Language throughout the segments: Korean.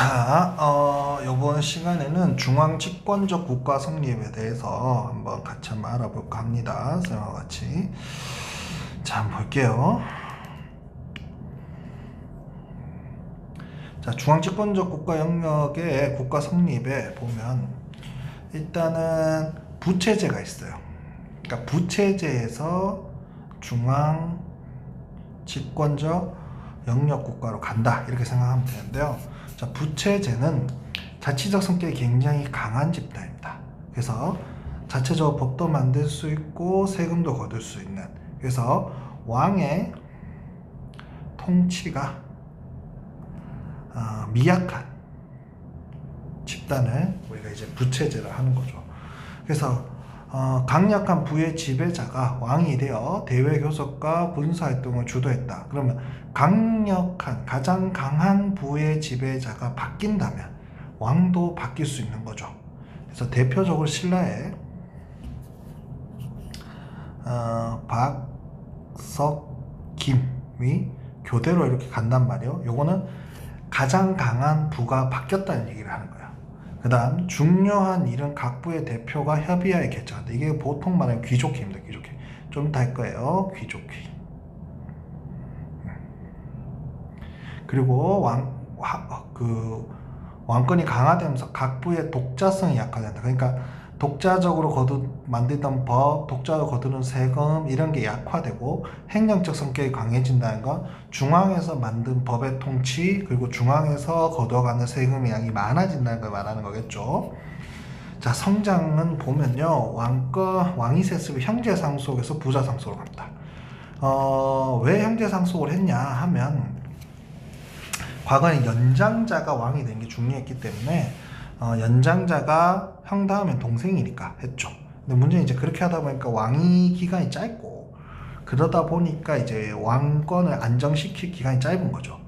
자, 어, 이번 시간에는 중앙 집권적 국가 성립에 대해서 한번 같이 한번 알아볼까 합니다. 쌤과 같이. 자, 한번 볼게요. 자, 중앙 집권적 국가 영역의 국가 성립에 보면 일단은 부체제가 있어요. 그러니까 부체제에서 중앙 집권적 영역 국가로 간다 이렇게 생각하면 되는데요. 자, 부채제는 자치적 성격이 굉장히 강한 집단입니다. 그래서 자체적으로 법도 만들 수 있고 세금도 거둘 수 있는 그래서 왕의 통치가 어, 미약한 집단을 우리가 이제 부채제라 하는 거죠. 그래서 어, 강력한 부의 지배자가 왕이 되어 대외 교섭과 군사 활동을 주도했다. 그러면 강력한 가장 강한 부의 지배자가 바뀐다면 왕도 바뀔 수 있는 거죠. 그래서 대표적으로 신라의 어, 박석김이 교대로 이렇게 간단 말이에요. 요거는 가장 강한 부가 바뀌었다는 얘기를 하는 거예요. 그 다음 중요한 일은 각 부의 대표가 협의하에 결정한다. 이게 보통 말하는 귀족회입니다. 귀족회. 좀 이따 할 거예요. 귀족회. 그리고 왕, 와- 그 왕권이 강화되면서 각 부의 독자성이 약화된다. 그러니까 독자적으로 거두 만들던 법, 독자적으로 거두는 세금 이런 게 약화되고 행정적 성격이 강해진다는 건 중앙에서 만든 법의 통치 그리고 중앙에서 거둬가는 세금의 양이 많아진다는 걸 말하는 거겠죠. 자 성장은 보면요 왕권 왕위 세습이 형제 상속에서 부자 상속으로 갑니다. 어, 왜 형제 상속을 했냐 하면 과거에 연장자가 왕이 된 게 중요했기 때문에 어, 연장자가 형 다음엔 동생이니까 했죠. 근데 문제는 이제 그렇게 하다 보니까 왕위 기간이 짧고 그러다 보니까 이제 왕권을 안정시킬 기간이 짧은 거죠.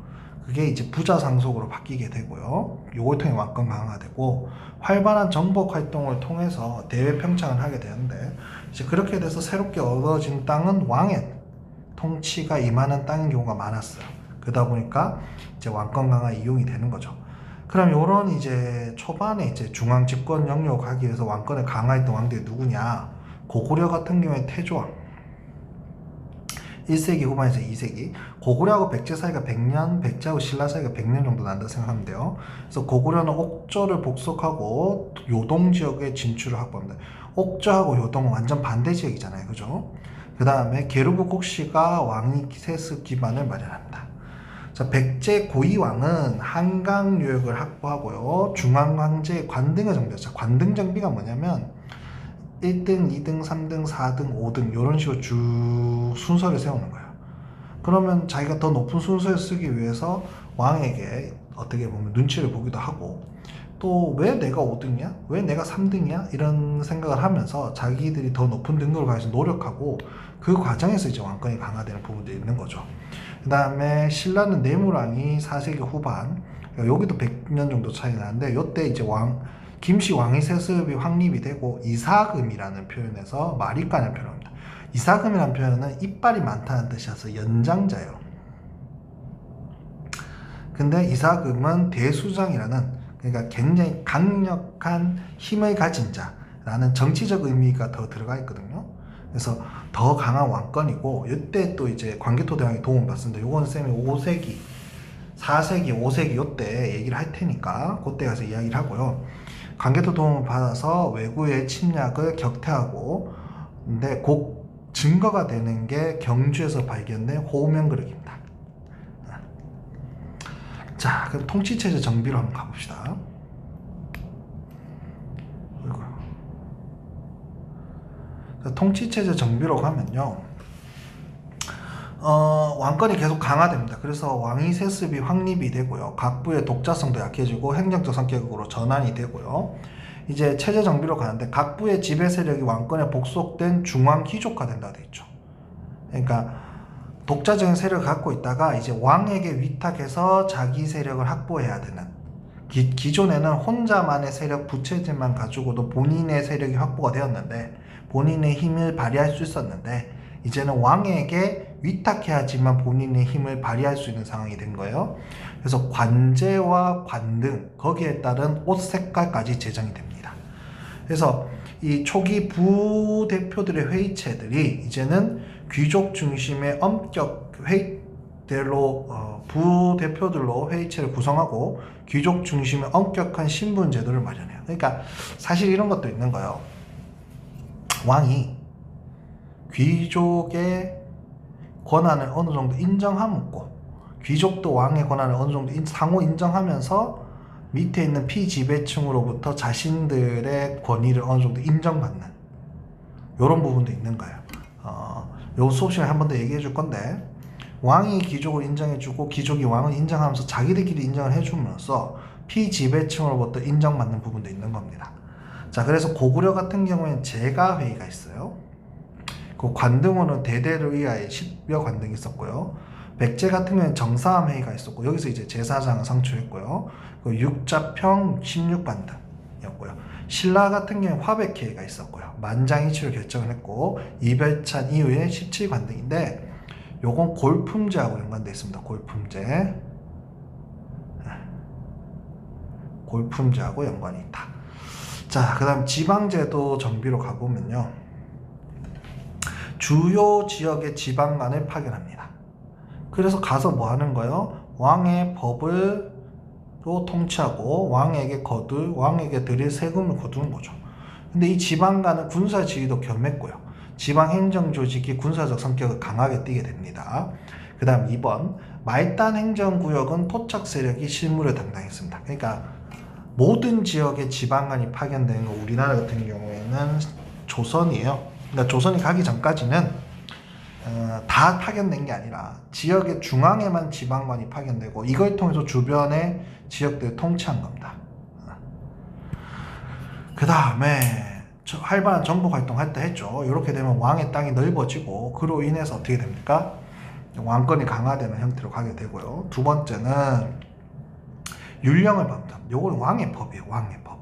그게 이제 부자 상속으로 바뀌게 되고요. 요걸 통해 왕권 강화되고 활발한 정복 활동을 통해서 대외 평창을 하게 되는데 이제 그렇게 돼서 새롭게 얻어진 땅은 왕의 통치가 임하는 땅인 경우가 많았어요. 그러다 보니까 이제 왕권 강화 이용이 되는 거죠. 그럼 요런 이제 초반에 이제 중앙 집권 영역 하기 위해서 왕권을 강화했던 왕들이 누구냐? 고구려 같은 경우에 태조왕. 1세기 후반에서 2세기. 고구려하고 백제 사이가 100년, 백제하고 신라 사이가 100년 정도 난다 생각하면 돼요. 그래서 고구려는 옥저를 복속하고 요동 지역에 진출을 확보합니다. 옥저하고 요동은 완전 반대 지역이잖아요. 그죠? 그 다음에 게르부 곡씨가 왕위 세습 기반을 마련합니다. 자, 백제 고이왕은 한강 유역을 확보하고요. 중앙 황제 관등을 정비했죠. 관등 정비가 뭐냐면 1등, 2등, 3등, 4등, 5등 이런 식으로 주 순서를 세우는 거예요. 그러면 자기가 더 높은 순서를 쓰기 위해서 왕에게 어떻게 보면 눈치를 보기도 하고 또 왜 내가 5등이야? 왜 내가 3등이야? 이런 생각을 하면서 자기들이 더 높은 등급을 위해서 노력하고 그 과정에서 이제 왕권이 강화되는 부분들이 있는 거죠. 그 다음에 신라는 내무랑이 4세기 후반 여기도 100년 정도 차이 나는데 요때 이제 왕 김씨 왕위 세습이 확립이 되고 이사금이라는 표현에서 마리간을 표현합니다. 이사금이라는 표현은 이빨이 많다는 뜻이어서 연장자예요. 근데 이사금은 대수장이라는 그러니까 굉장히 강력한 힘을 가진 자라는 정치적 의미가 더 들어가 있거든요. 그래서 더 강한 왕권이고 이때 또 이제 광개토 대왕이 도움을 받습니다. 요거는 쌤이 5세기, 4세기, 5세기 요때 얘기를 할 테니까 그때 가서 이야기를 하고요. 광개토 도움을 받아서 외구의 침략을 격퇴하고 근데 곧 증거가 되는 게 경주에서 발견된 호명그릇입니다. 자, 그럼 통치체제 정비로 한번 가봅시다. 어이구. 자, 통치체제 정비로 가면요. 어, 왕권이 계속 강화됩니다. 그래서 왕위 세습이 확립이 되고요. 각 부의 독자성도 약해지고 행정적 성격으로 전환이 되고요. 이제 체제 정비로 가는데 각 부의 지배 세력이 왕권에 복속된 중앙 귀족화 된다 돼 있죠. 그러니까 독자적인 세력을 갖고 있다가 이제 왕에게 위탁해서 자기 세력을 확보해야 되는 기, 기존에는 혼자만의 세력 부채질만 가지고도 본인의 세력이 확보가 되었는데 본인의 힘을 발휘할 수 있었는데 이제는 왕에게 위탁해야지만 본인의 힘을 발휘할 수 있는 상황이 된 거예요. 그래서 관제와 관등 거기에 따른 옷 색깔까지 제정이 됩니다. 그래서 이 초기 부대표들의 회의체들이 이제는 귀족 중심의 엄격 회의대로 어, 부대표들로 회의체를 구성하고 귀족 중심의 엄격한 신분 제도를 마련해요. 그러니까 사실 이런 것도 있는 거예요. 왕이 귀족의 권한을 어느 정도 인정하고 귀족도 왕의 권한을 어느 정도 인- 상호 인정하면서 밑에 있는 피지배층으로부터 자신들의 권위를 어느 정도 인정받는 이런 부분도 있는 거예요. 어, 요 수업 시간에 한 번 더 얘기해 줄 건데 왕이 귀족을 인정해주고 귀족이 왕을 인정하면서 자기들끼리 인정을 해줌으로써 피지배층으로부터 인정받는 부분도 있는 겁니다. 자, 그래서 고구려 같은 경우에는 제가 회의가 있어요. 그 관등호는 위하여 10여 관등이 있었고요. 백제 같은 경우에는 정사함 회의가 있었고 여기서 이제 제사장을 상출했고요. 그 육자평 16관등이었고요. 신라 같은 경우에 화백 회의가 있었고요. 만장일치를 결정을 했고 이별찬 이후에 17관등인데 요건 골품제하고 연관되어 있습니다. 골품제. 골품제하고 연관이 있다. 자, 그 다음 지방제도 정비로 가보면요. 주요 지역의 지방관을 파견합니다. 그래서 가서 뭐 하는 거예요? 왕의 법을 로 통치하고 왕에게 거둘 왕에게 드릴 세금을 거두는 거죠. 근데 이 지방간은 군사 지위도 겸했고요. 지방 행정 조직이 군사적 성격을 강하게 띠게 됩니다. 그다음 2번 말단 행정 구역은 토착 세력이 실무를 담당했습니다. 그러니까 모든 지역의 지방간이 파견되는 거 우리나라 같은 경우에는 조선이에요. 그러니까 조선이 가기 전까지는 어, 다 파견된 게 아니라 지역의 중앙에만 지방관이 파견되고 이걸 통해서 주변의 지역들을 통치한 겁니다. 그 다음에 활발한 정복 활동할 때 했죠. 이렇게 되면 왕의 땅이 넓어지고 그로 인해서 어떻게 됩니까? 왕권이 강화되는 형태로 가게 되고요. 두 번째는 율령을 법니다. 요건 왕의 법이에요. 왕의 법.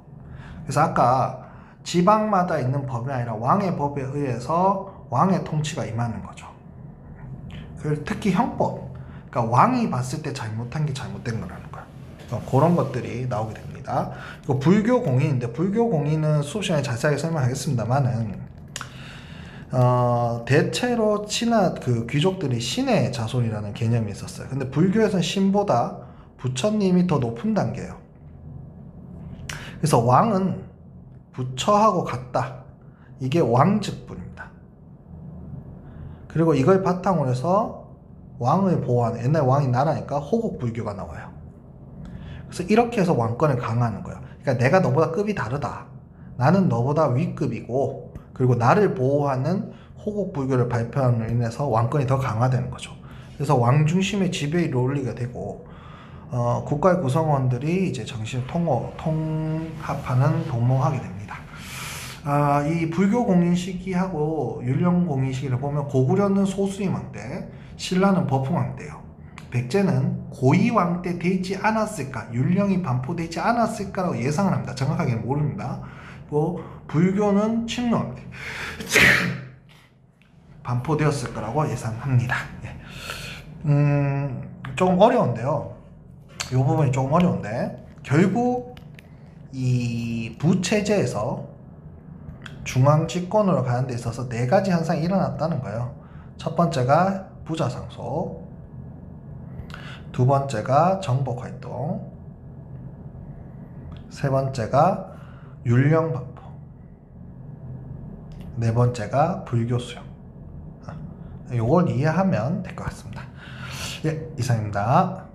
그래서 아까 지방마다 있는 법이 아니라 왕의 법에 의해서 왕의 통치가 임하는 거죠. 그 특히 형법. 그러니까 왕이 봤을 때 잘못한 게 잘못된 거라는 거야. 어, 그런 것들이 나오게 됩니다. 그리고 불교 공인인데 불교 공인은 수업 시간에 자세하게 설명하겠습니다만은 어, 대체로 친한 그 귀족들이 신의 자손이라는 개념이 있었어요. 근데 불교에서는 신보다 부처님이 더 높은 단계예요. 그래서 왕은 부처하고 같다. 이게 왕직분입니다. 그리고 이걸 바탕으로 해서 왕을 보호하는 옛날 왕이 나라니까 호국 불교가 나와요. 그래서 이렇게 해서 왕권을 강화하는 거예요. 그러니까 내가 너보다 급이 다르다. 나는 너보다 위급이고 그리고 나를 보호하는 호국 불교를 발표함으로 인해서 왕권이 더 강화되는 거죠. 그래서 왕 중심의 지배를 올리게 되고 어, 국가의 구성원들이 이제 정신 통호 통합하는 동몽하게 됩니다. 아, 이 불교 공인 시기하고 율령 공인 시기를 보면 고구려는 소수임 왕때, 신라는 법흥 왕때요. 백제는 고위 왕때 되지 않았을까, 율령이 반포되지 않았을까라고 예상을 합니다. 정확하게는 모릅니다. 뭐 불교는 침노 왕 때 반포되었을 거라고 예상합니다. 예. 음, 조금 어려운데요. 이 부분이 조금 어려운데 결국 이 부체제에서 중앙 집권으로 가는 데 있어서 네 가지 현상이 일어났다는 거예요. 첫 번째가 부자 상속, 두 번째가 정복 활동, 세 번째가 율령 반포, 네 번째가 불교 수용. 아, 요걸 이해하면 될 것 같습니다. 예, 이상입니다.